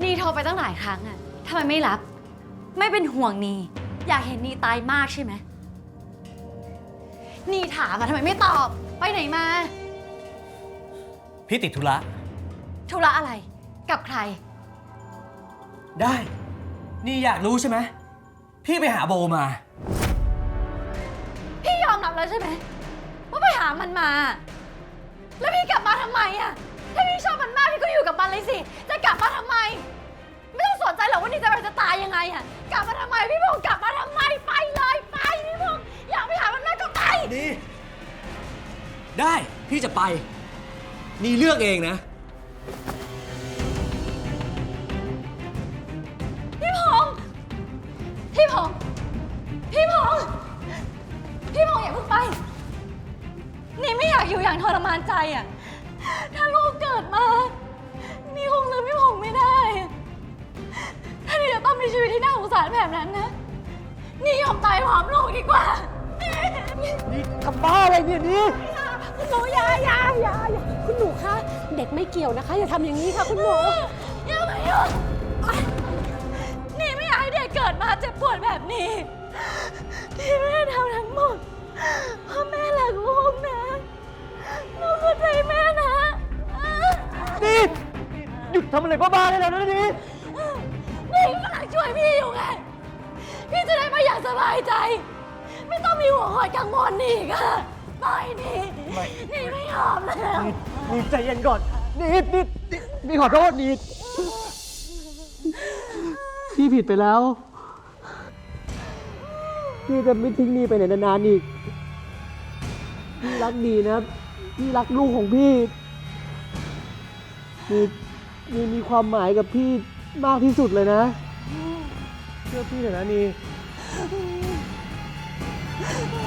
นี่โทรไปตั้งหลายครั้งอะทำไมไม่รับ ไม่เป็นห่วงนีอยากเห็นนีตายมากใช่ไหมนี่ถามอะทำไมไม่ตอบ ไปไหนมา พี่ติดธุระธุระอะไร กับใคร ได้ นี่อยากรู้ใช่ไหมพี่ไปหาโบมา พี่ยอมรับแล้วใช่ไหมว่าไปหามันมา แล้วพี่กลับมาทำไมอะถ้าพี่ชอบมันมากพี่ก็อยู่กับ ดี ได้พี่จะไป นี่เลือกเองนะ พี่พงษ์พี่พงษ์พี่พงษ์พี่พงษ์อย่าเพิ่งไป นี่ไม่อยากอยู่อย่างทรมานใจอะถ้าลูกเกิดมา นี่คงลืมพี่พงษ์ไม่ได้ ถ้านี่จะต้องมีชีวิตที่น่าสงสารแบบนั้นนะ นี่ยอมตายพร้อมลูกดีกว่า นี่ทำบ้าอะไรเนี่ยนี่คุณหนูอยาอยาอยาอยาคุณหนูคะเด็กไม่เกี่ยวนะคะ อย่าทำอย่างนี้ค่ะคุณหนูอย่ามายุ่งนี่ไม่อยากให้เด็กเกิดมาเจ็บปวดแบบนี้ ที่แม่ทำทั้งหมดเพราะแม่รักลูกนะลูกเข้าใจแม่นะ นี่หยุดทำอะไรบ้าๆได้แล้วนะนี่นี่กำลังช่วยพี่อยู่ไง พี่จะได้มาอย่างสบายใจ ไม่ต้องมีหัวคอยกังวลอีกอะปล่อยนี่นี่ไม่ยอมแล้ว นี่ใจเย็นก่อน นี่นี่นี่นี่ขอโทษนี่พี่ผิดไปแล้ว พี่จะไม่ทิ้งนี่ไปไหนนานๆอีกพี่รักดีนะ พี่รักลูกของพี่นี่นี่มีความหมายกับพี่มากที่สุดเลยนะ เชื่อพี่เถอะนะนี่พ 了。